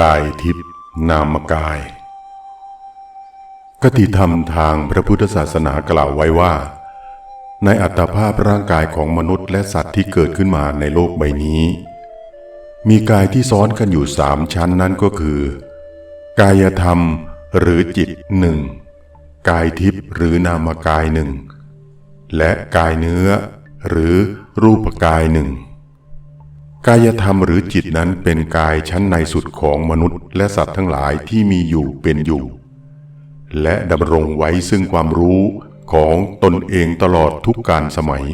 กายทิพย์นามกายคติธรรมทางพระพุทธศาสนากล่าวไว้ว่า ในอัตภาพร่างกายของมนุษย์และสัตว์ที่เกิดขึ้นมาในโลกใบนี้ มีกายที่ซ้อนกันอยู่สามชั้นนั้นก็คือ กายธรรมหรือจิตหนึ่งกายทิพย์หรือนามกายหนึ่งและกายเนื้อหรือรูปกายหนึ่ง กายธรรมหรือจิตนั้นเป็นกายชั้นในสุดของมนุษย์ และสัตว์ทั้งหลายที่มีอยู่เป็นอยู่ และดำรงไว้ซึ่งความรู้ของตนเองตลอดทุกการสมัย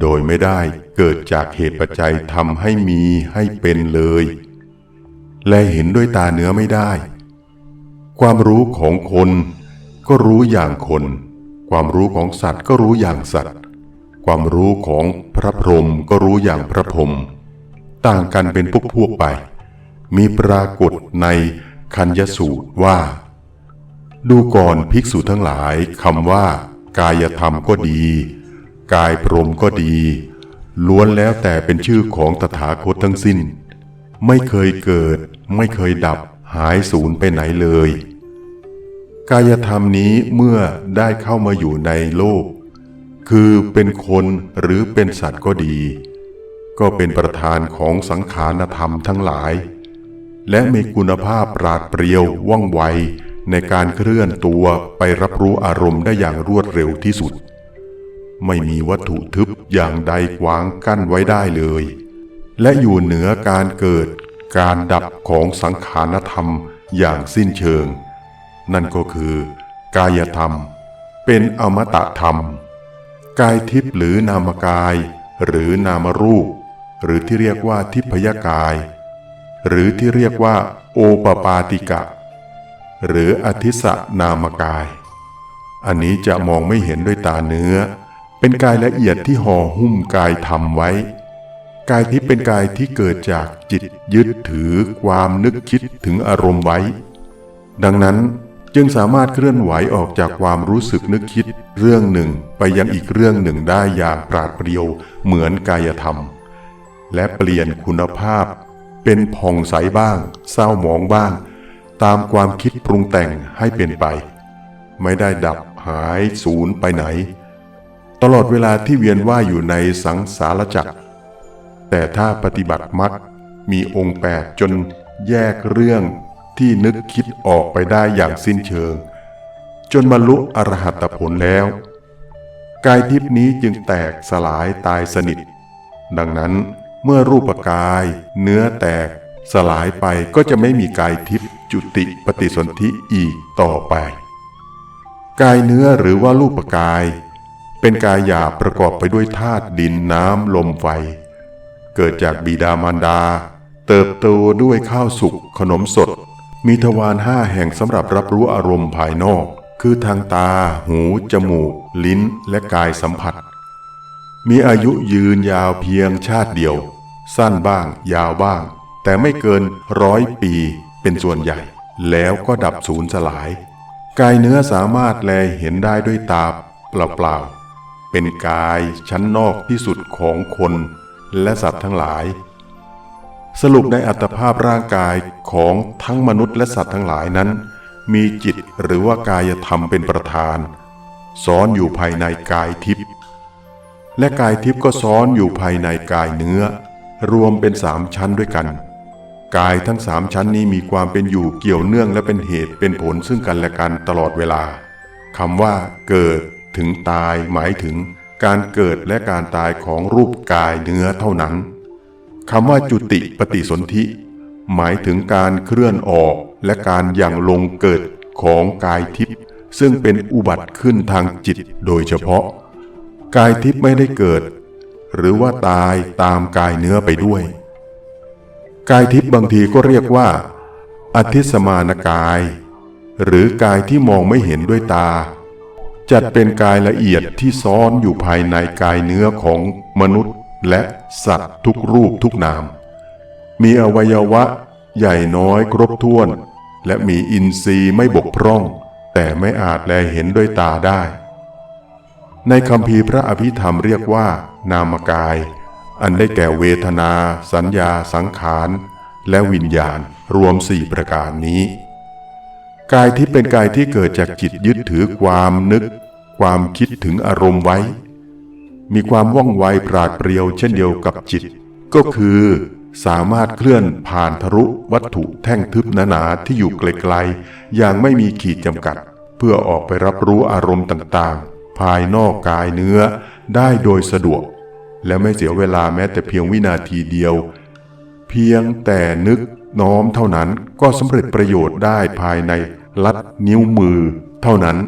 โดยไม่ได้เกิดจากเหตุปัจจัยทำให้มีให้เป็นเลย และเห็นด้วยตาเนื้อไม่ได้ ความรู้ของคนก็รู้อย่างคน ความรู้ของสัตว์ก็รู้อย่างสัตว์ ความรู้ของพระพรหมก็รู้อย่างพระพรหมต่างกันเป็นพวกพวกๆไป มีปรากฏในคัญยสูตรว่า ดูก่อนภิกษุทั้งหลายคำว่า กายธรรมก็ดี กายพรหมก็ดี ล้วนแล้วแต่เป็นชื่อของตถาคตทั้งสิ้น ไม่เคยเกิด ไม่เคยดับหายสูญไปไหนเลย กายธรรมนี้เมื่อได้เข้ามาอยู่ในโลก คือเป็นคนหรือเป็นสัตว์ก็ดี ก็เป็นประธานของสังขารธรรมทั้งหลาย และมีคุณภาพปราดเปรียวว่องไวในการเคลื่อนตัวไปรับรู้อารมณ์ได้อย่างรวดเร็วที่สุด ไม่มีวัตถุทึบอย่างใดขวางกั้นไว้ได้เลย และอยู่เหนือการเกิดการดับของสังขารธรรมอย่างสิ้นเชิง นั่นก็คือกายธรรม เป็นอมตะธรรม กายทิพย์หรือนามกาย หรือนามรูป หรือที่เรียกว่าทิพยกาย หรือที่เรียกว่า โอปปาติกะ หรืออธิสนามกาย อันนี้จะมองไม่เห็นด้วยตาเนื้อ เป็นกายละเอียดที่ห่อหุ้มกายธรรมไว้ กายที่เป็นกายที่เกิดจากจิตยึดถือความนึกคิดถึงอารมณ์ไว้ ดังนั้น จึงสามารถเคลื่อนไหวออกจากความรู้สึกนึกคิดเรื่องหนึ่งไปยังอีกเรื่องหนึ่งได้อย่างปราดเปรียวเหมือนกายธรรม และเปลี่ยนคุณภาพ เป็นผ่องใสบ้าง เศร้าหมองบ้าง ตามความคิดปรุงแต่งให้เป็นไป ไม่ได้ดับหายสูญไปไหน ตลอดเวลาที่เวียนว่ายอยู่ในสังสารจักร แต่ถ้าปฏิบัติมักมีองค์แปดจนแยกเรื่อง ที่นึกคิดออกไปได้อย่างสิ้นเชิง จนบรรลุอรหัตผลแล้ว กายทิพย์นี้จึงแตกสลายตายสนิท ดังนั้นเมื่อรูปกาย เนื้อแตกสลายไปก็จะไม่มีกายทิพย์จุติปฏิสนธิอีกต่อไป กายเนื้อหรือว่ารูปกาย เป็นกายหยาบประกอบไปด้วยธาตุดินน้ำลมไฟ เกิดจากบิดามารดา เติบโตด้วยข้าวสุกขนมสด มีทวารห้าแห่งสำหรับรับรู้อารมณ์ภายนอก คือทางตา หู จมูก ลิ้น และกายสัมผัส มีอายุยืนยาวเพียงชาติเดียว สั้นบ้าง ยาวบ้าง แต่ไม่เกินร้อยปีเป็นส่วนใหญ่ แล้วก็ดับสูญสลาย กายเนื้อสามารถแลเห็นได้ด้วยตาเปล่าๆเป็นกายชั้นนอกที่สุดของคนและสัตว์ทั้งหลาย สรุปในอัตภาพร่างกายของทั้งมนุษย์และสัตว์ทั้งหลายนั้น มีจิตหรือว่ากายธรรมเป็นประธานซ้อนอยู่ภายในกายทิพย์และกายทิพย์ก็ซ้อนอยู่ภายในกายเนื้อ รวมเป็นสามชั้นด้วยกัน กายทั้งสามชั้นนี้มีความเป็นอยู่เกี่ยวเนื่องและเป็นเหตุเป็นผลซึ่งกันและกันตลอดเวลาคำว่า เกิดถึงตายหมายถึงการเกิดและการตายของรูปกายเนื้อเท่านั้น คำว่าจุติปฏิสนธิ หมายถึงการเคลื่อนออกและการอย่างลงเกิดของกายทิพย์ซึ่งเป็นอุบัติขึ้นทางจิตโดยเฉพาะ กายทิพย์ไม่ได้เกิด หรือว่าตายตามกายเนื้อไปด้วย กายทิพย์บางทีก็เรียกว่า อธิสมานกาย หรือกายที่มองไม่เห็นด้วยตา จัดเป็นกายละเอียดที่ซ้อนอยู่ภายในกายเนื้อของมนุษย์ และสัตว์ทุกรูปทุกนาม มีอวัยวะใหญ่น้อยครบถ้วน และมีอินทรีย์ไม่บกพร่อง แต่ไม่อาจแลเห็นด้วยตาได้ ในคำพีพระอภิธรรมเรียกว่า นามกาย อันได้แก่เวทนา สัญญา สังขาร และวิญญาณรวมสี่ประการนี้ กายที่เป็นกายที่เกิดจากจิตยึดถือความนึก ความคิดถึงอารมณ์ไว้ มีความว่องไวปราดเปรียวเช่นเดียวกับจิต ก็คือ สามารถเคลื่อนผ่านทะลุวัตถุแท่งทึบหนาๆที่อยู่ไกลๆอย่างไม่มีขีดจำกัด เพื่อออกไปรับรู้อารมณ์ต่างๆ ภายนอกกายเนื้อได้โดยสะดวก และไม่เสียเวลาแม้แต่เพียงวินาทีเดียว เพียงแต่นึกน้อมเท่านั้นก็สำเร็จประโยชน์ได้ภายในลัดนิ้วมือเท่านั้น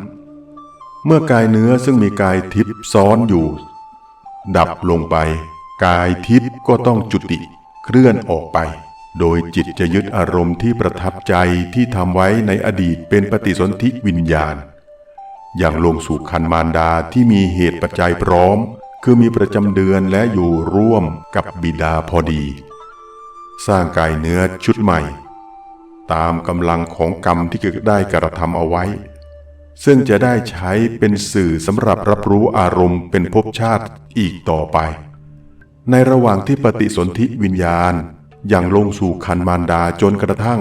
เมื่อกายเนื้อซึ่งมีกายทิพย์ซ้อนอยู่ ดับลงไป กายทิพย์ก็ต้องจุติเคลื่อนออกไป โดยจิตจะยึดอารมณ์ที่ประทับใจที่ทำไว้ในอดีตเป็นปฏิสนธิวิญญาณ อย่างลงสู่คันมารดาที่มีเหตุปัจจัยพร้อม คือมีประจำเดือนและอยู่ร่วมกับบิดาพอดี สร้างกายเนื้อชุดใหม่ ตามกำลังของกรรมที่เกิดได้กระทำเอาไว้ ซึ่งจะได้ใช้เป็นสื่อสำหรับรับรู้อารมณ์เป็นภพชาติอีกต่อไป ในระหว่างที่ปฏิสนธิวิญญาณอย่างลงสู่คันมารดาจนกระทั่ง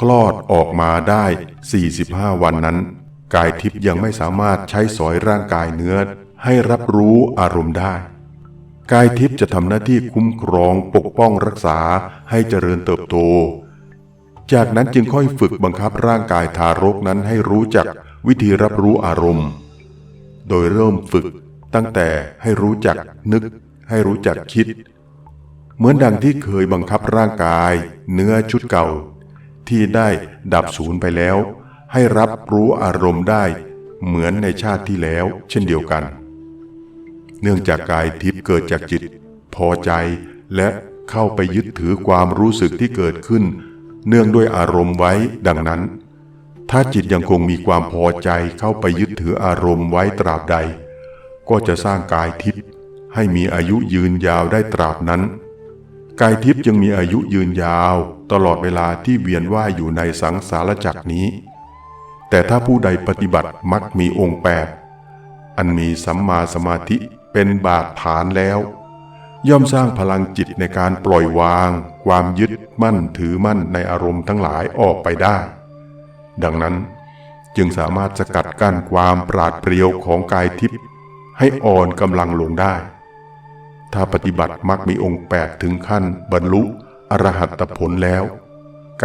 คลอดออกมาได้ 45 วันนั้น กายทิพย์ยังไม่สามารถใช้สอยร่างกายเนื้อให้รับรู้อารมณ์ได้ กายทิพย์จะทำหน้าที่คุ้มครองปกป้องรักษาให้เจริญเติบโต จากนั้นจึงค่อยฝึกบังคับร่างกายทารกนั้นให้รู้จัก วิธีรับรู้อารมณ์ โดยเริ่มฝึกตั้งแต่ให้รู้จักนึก ให้รู้จักคิด เหมือนดังที่เคยบังคับร่างกาย เนื้อชุดเก่า ที่ได้ดับสูญไปแล้ว ให้รับรู้อารมณ์ได้ เหมือนในชาติที่แล้ว เช่นเดียวกัน เนื่องจากกายทิพย์เกิดจากจิต พอใจและเข้าไปยึดถือความรู้สึกที่เกิดขึ้น เนื่องด้วยอารมณ์ไว้ดังนั้น ถ้าจิตยังคงมีความพอใจเข้าไปยึดถืออารมณ์ไว้ตราบใด ก็จะสร้างกายทิพย์ให้มีอายุยืนยาวได้ตราบนั้น กายทิพย์ยังมีอายุยืนยาว ตลอดเวลาที่เวียนว่ายอยู่ในสังสารจักรนี้ แต่ถ้าผู้ใดปฏิบัติมักมีองค์แปดอันมีสัมมาสมาธิเป็นบาดฐานแล้ว ย่อมสร้างพลังจิตในการปล่อยวาง ความยึดมั่นถือมั่นในอารมณ์ทั้งหลายออกไปได้ ดังนั้นจึงสามารถสกัดกั้นความปราดเปรียวของกายทิพย์ให้อ่อนกำลังลงได้ ถ้าปฏิบัติมักมีองค์แปดถึงขั้นบรรลุอรหัตผลแล้ว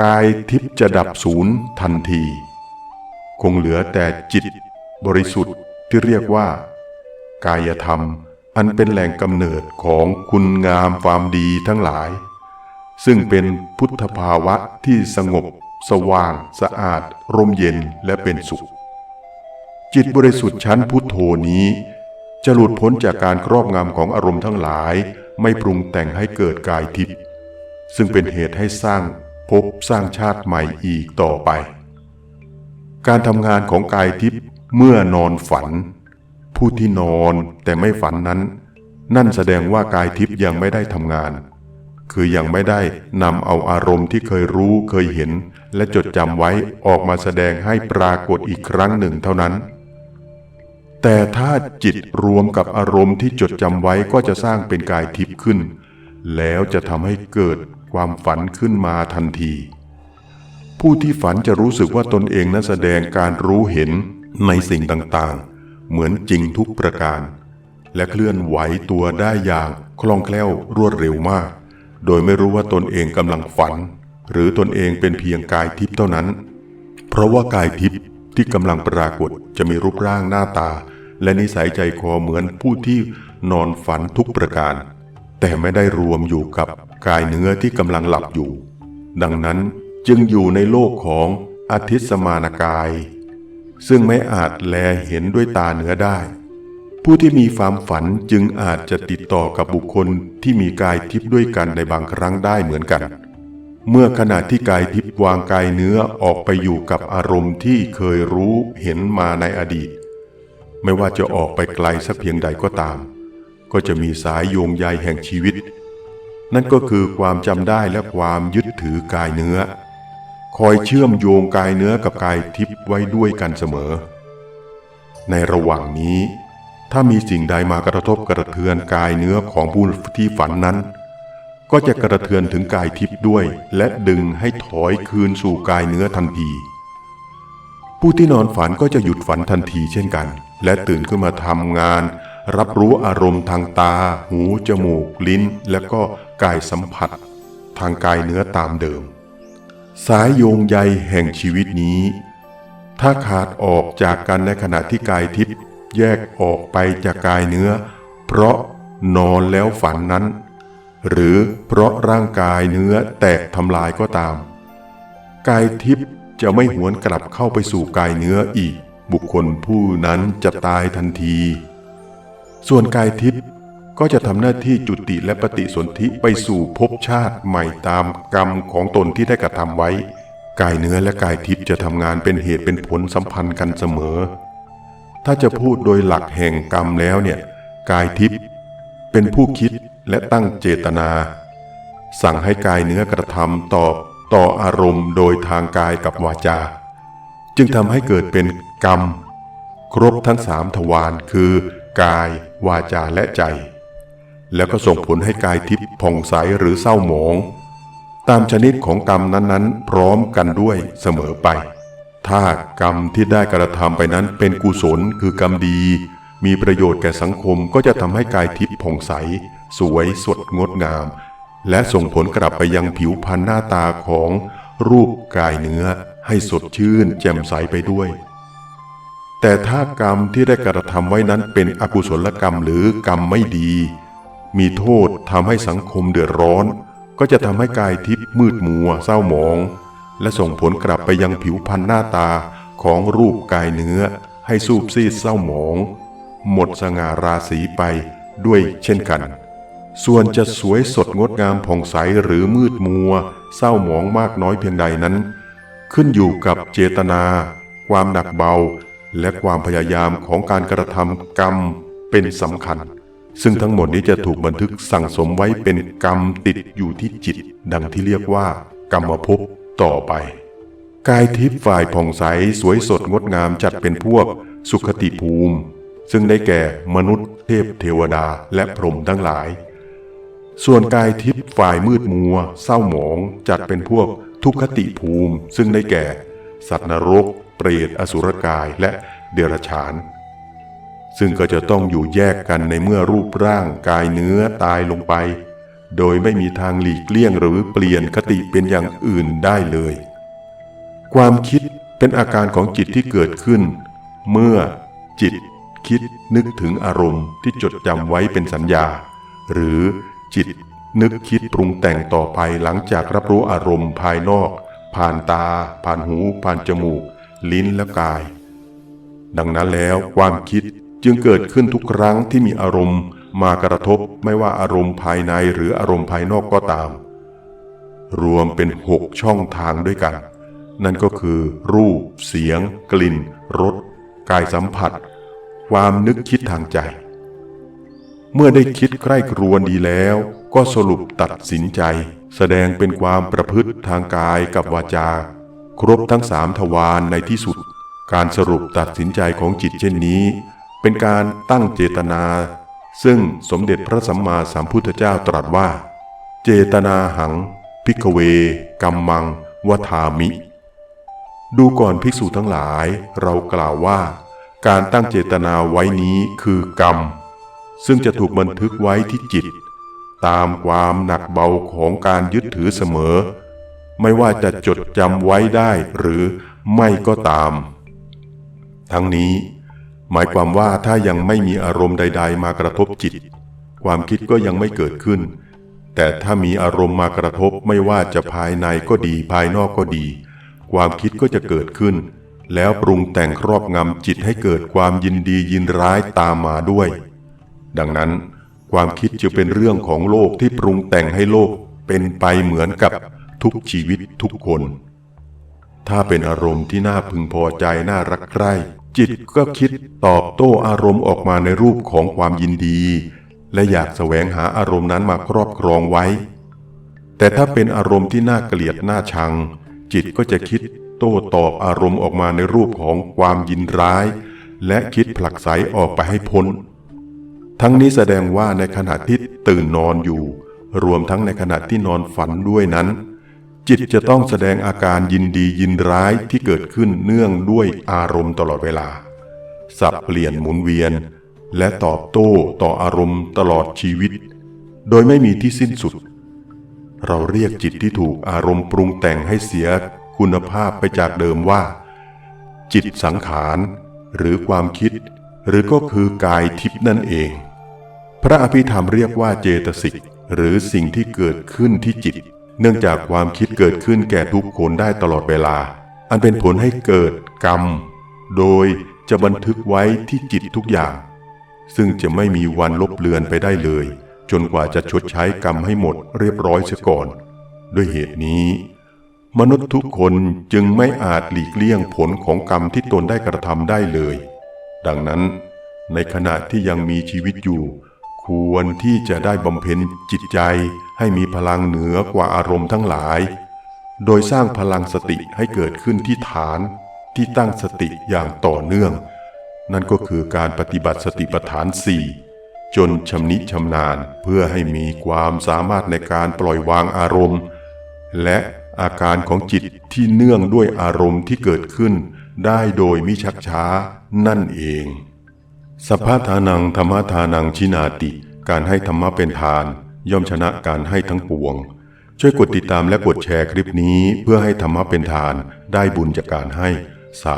กายทิพย์จะดับศูนย์ทันที คงเหลือแต่จิตบริสุทธิ์ที่เรียกว่า กายธรรมอันเป็นแหล่งกำเนิดของคุณงามความดีทั้งหลาย ซึ่งเป็นพุทธภาวะที่สงบ สว่าง สะอาด ร่มเย็นและเป็นสุข จิตบริสุทธิ์ชั้นพุทโธนี้ จะหลุดพ้นจากการครอบงำของอารมณ์ทั้งหลาย ไม่ปรุงแต่งให้เกิดกายทิพย์ซึ่งเป็นเหตุให้สร้างภพสร้างชาติใหม่อีกต่อไป การทำงานของกายทิพย์เมื่อนอนฝัน ผู้ที่นอนแต่ไม่ฝันนั้น นั่นแสดงว่ากายทิพย์ยังไม่ได้ทำงาน คือยังไม่ได้นำเอาอารมณ์ที่เคยรู้เคยเห็น และจดจำไว้ออกมาแสดงให้ปรากฏอีกครั้งหนึ่งเท่านั้น แต่ถ้าจิตรวมกับอารมณ์ที่จดจำไว้ก็จะสร้างเป็นกายทิพย์ขึ้น แล้วจะทำให้เกิดความฝันขึ้นมาทันที ผู้ที่ฝันจะรู้สึกว่าตนเองนั้นแสดงการรู้เห็นในสิ่งต่างๆ เหมือนจริงทุกประการ และเคลื่อนไหวตัวได้อย่างคล่องแคล่วรวดเร็วมาก โดยไม่รู้ว่าตนเองกำลังฝัน หรือตนเองเป็นเพียงกายทิพย์เท่านั้น เพราะว่ากายทิพย์ที่กำลังปรากฏจะมีรูปร่างหน้าตา และนิสัยใจคอเหมือนผู้ที่นอนฝันทุกประการ แต่ไม่ได้รวมอยู่กับกายเนื้อที่กำลังหลับอยู่ ดังนั้นจึงอยู่ในโลกของอธิตสมานกาย ซึ่งไม่อาจแลเห็นด้วยตาเนื้อได้ ผู้ที่มีความฝันจึงอาจจะติดต่อกับบุคคลที่มีกายทิพย์ด้วยกันในบางครั้งได้เหมือนกัน เมื่อขณะที่กายทิพย์วางกายเนื้อออกไปอยู่กับอารมณ์ที่เคยรู้เห็นมาในอดีต ไม่ว่าจะออกไปไกลสักเพียงใดก็ตาม ก็จะมีสายโยงใยแห่งชีวิต นั่นก็คือความจำได้และความยึดถือกายเนื้อ คอยเชื่อมโยงกายเนื้อกับกายทิพย์ไว้ด้วยกันเสมอ ในระหว่างนี้ ถ้ามีสิ่งใดมากระทบกระเทือนกายเนื้อของผู้ที่ฝันนั้น ก็จะกระเทือนถึงกายทิพย์ด้วย และดึงให้ถอยคืนสู่กายเนื้อทันที ผู้ที่นอนฝันก็จะหยุดฝันทันทีเช่นกัน และตื่นขึ้นมาทำงาน รับรู้อารมณ์ทางตา หู จมูก ลิ้น และก็กายสัมผัส ทางกายเนื้อตามเดิม สายโยงใยแห่งชีวิตนี้ ถ้าขาดออกจากกันในขณะที่กายทิพย์ แยกออกไปจากกายเนื้อ เพราะนอนแล้วฝันนั้น หรือเพราะร่างกายเนื้อแตกทำลายก็ตาม กายทิพย์จะไม่หวนกลับเข้าไปสู่กายเนื้ออีก บุคคลผู้นั้นจะตายทันที ส่วนกายทิพย์ก็จะทำหน้าที่จุติและปฏิสนธิไปสู่ภพชาติใหม่ตามกรรมของตนที่ได้กระทำไว้ กายเนื้อและกายทิพย์จะทำงานเป็นเหตุเป็นผลสัมพันธ์กันเสมอ ถ้าจะพูดโดยหลักแห่งกรรมแล้วเนี่ยกายทิพย์เป็นผู้คิดและตั้งเจตนา สั่งให้กายเนื้อกระทำตอบต่ออารมณ์โดยทางกายกับวาจา จึงทำให้เกิดเป็นกรรม ครบทั้งสามทวารคือ กาย วาจาและใจ แล้วก็ส่งผลให้กายทิพย์ผ่องใสหรือเศร้าหมอง ตามชนิดของกรรมนั้นๆ พร้อมกันด้วยเสมอไป ถ้ากรรมที่ได้กระทำไปนั้นเป็นกุศลคือกรรมดี มีประโยชน์แก่สังคมก็จะทำให้กายทิพย์ผ่องใส สวยสดงดงาม และส่งผลกลับไปยังผิวพรรณหน้าตาของรูปกายเนื้อให้สดชื่นแจ่มใสไปด้วย แต่ถ้ากรรมที่ได้กระทำไว้นั้นเป็นอกุศลกรรมหรือกรรมไม่ดี มีโทษทำให้สังคมเดือดร้อน ก็จะทำให้กายทิพย์มืดมัวเศร้าหมอง และส่งผลกลับไปยังผิวพรรณหน้าตาของรูปกายเนื้อ ให้สูบซีดเศร้าหมอง หมดสง่าราศีไปด้วยเช่นกัน ส่วนจะสวยสดงดงามผ่องใสหรือมืดมัว เศร้าหมองมากน้อยเพียงใดนั้น ขึ้นอยู่กับเจตนา ความหนักเบา และความพยายามของการกระทำกรรมเป็นสำคัญ ซึ่งทั้งหมดนี้จะถูกบันทึกสั่งสมไว้เป็นกรรมติดอยู่ที่จิต ดังที่เรียกว่ากรรมภพ ต่อไป กายทิพย์ฝ่ายผ่องใสสวยสดงดงามจัดเป็นพวกสุขติภูมิ ซึ่งได้แก่มนุษย์ เทพเทวดาและพรหมทั้งหลาย ส่วนกายทิพย์ฝ่ายมืดมัว เศร้าหมองจัดเป็นพวกทุกขติภูมิ ซึ่งได้แก่ สัตว์นรก เปรตอสุรกายและเดรัจฉาน ซึ่งก็จะต้องอยู่แยกกันในเมื่อรูปร่างกายเนื้อตายลงไป โดยไม่มีทางหลีกเลี่ยงหรือเปลี่ยนคติเป็นอย่างอื่นได้เลย ความคิดเป็นอาการของจิตที่เกิดขึ้น เมื่อจิตคิดนึกถึงอารมณ์ที่จดจำไว้เป็นสัญญา หรือจิตนึกคิดปรุงแต่งต่อไปหลังจากรับรู้อารมณ์ภายนอก ผ่านตา ผ่านหู ผ่านจมูก ลิ้นและกาย ดังนั้นแล้วความคิดจึงเกิดขึ้นทุกครั้งที่มีอารมณ์ มากระทบไม่ว่าอารมณ์ภายในหรืออารมณ์ภายนอกก็ตาม รวมเป็นหกช่องทางด้วยกัน นั่นก็คือ รูป เสียง กลิ่นรสกายสัมผัส ความนึกคิดทางใจ เมื่อได้คิดใกล้ครวนดีแล้ว ก็สรุปตัดสินใจ แสดงเป็นความประพฤติทางกายกับวาจา ครบทั้งสามทวารในที่สุด การสรุปตัดสินใจของจิตเช่นนี้ เป็นการตั้งเจตนา ซึ่งสมเด็จพระสัมมาสัมพุทธเจ้าตรัสว่า เจตนาหัง พิกเว กัมมังวทามิ ดูก่อนภิกษุทั้งหลาย เรากล่าวว่า การตั้งเจตนาไว้นี้คือกรรม ซึ่งจะถูกบันทึกไว้ที่จิต ตามความหนักเบาของการยึดถือเสมอ ไม่ว่าจะจดจำไว้ได้หรือไม่ก็ตาม ทั้งนี้ หมายความว่าถ้ายังไม่มีอารมณ์ใด ๆ มากระทบจิต ความคิดก็ยังไม่เกิดขึ้น แต่ถ้ามีอารมณ์มากระทบไม่ว่าจะภายในก็ดีภายนอกก็ดี ความคิดก็จะเกิดขึ้น แล้วปรุงแต่งครอบงำจิตให้เกิดความยินดียินร้ายตามมาด้วย ดังนั้น ความคิดจึงเป็นเรื่องของโลกที่ปรุงแต่งให้โลกเป็นไปเหมือนกับทุกชีวิตทุกคน ถ้าเป็นอารมณ์ที่น่าพึงพอใจน่ารักใคร่ จิตก็คิดตอบโต้อารมณ์ออกมาในรูปของความยินดี และอยากแสวงหาอารมณ์นั้นมาครอบครองไว้ แต่ถ้าเป็นอารมณ์ที่น่าเกลียดน่าชัง จิตก็จะคิดโต้ตอบอารมณ์ออกมาในรูปของความยินร้าย และคิดผลักไสออกไปให้พ้น ทั้งนี้แสดงว่าในขณะที่ตื่นนอนอยู่ รวมทั้งในขณะที่นอนฝันด้วยนั้น จิตจะต้องแสดงอาการยินดียินร้ายที่เกิดขึ้นเนื่องด้วยอารมณ์ตลอดเวลา สับเปลี่ยนหมุนเวียน และตอบโต้ต่ออารมณ์ตลอดชีวิต โดยไม่มีที่สิ้นสุด เราเรียกจิตที่ถูกอารมณ์ปรุงแต่งให้เสียคุณภาพไปจากเดิมว่า จิตสังขาร หรือความคิด หรือก็คือกายทิพย์นั่นเอง พระอภิธรรมเรียกว่าเจตสิกหรือสิ่งที่เกิดขึ้นที่จิต เนื่องจากความคิดเกิดขึ้นแก่ทุกคนได้ตลอดเวลา อันเป็นผลให้เกิดกรรม โดยจะบันทึกไว้ที่จิตทุกอย่าง ซึ่งจะไม่มีวันลบเลือนไปได้เลย จนกว่าจะชดใช้กรรมให้หมดเรียบร้อยเสียก่อน ด้วยเหตุนี้ มนุษย์ทุกคนจึงไม่อาจหลีกเลี่ยงผลของกรรมที่ตนได้กระทำได้เลย ดังนั้น ในขณะที่ยังมีชีวิตอยู่ ควรที่จะได้บำเพ็ญจิตใจ ให้มีพลังเหนือกว่าอารมณ์ทั้งหลาย โดยสร้างพลังสติให้เกิดขึ้นที่ฐานที่ตั้งสติอย่างต่อเนื่อง นั่นก็คือการปฏิบัติสติปัฏฐานสี่จนชำนิชำนาญเพื่อให้มีความสามารถในการปล่อยวางอารมณ์ และอาการของจิตที่เนื่องด้วยอารมณ์ที่เกิดขึ้น ได้โดยมิชักช้านั่นเองสัพพทานังธรรมทานังชินาติ การให้ธรรมะเป็นทาน ย่อมชนะการให้ทั้งปวง ช่วยกดติดตามและกดแชร์คลิปนี้เพื่อให้ธรรมะเป็นทานได้บุญจากการให้ สา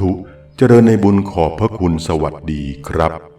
ธุ เจริญในบุญขอบพระคุณสวัสดีครับ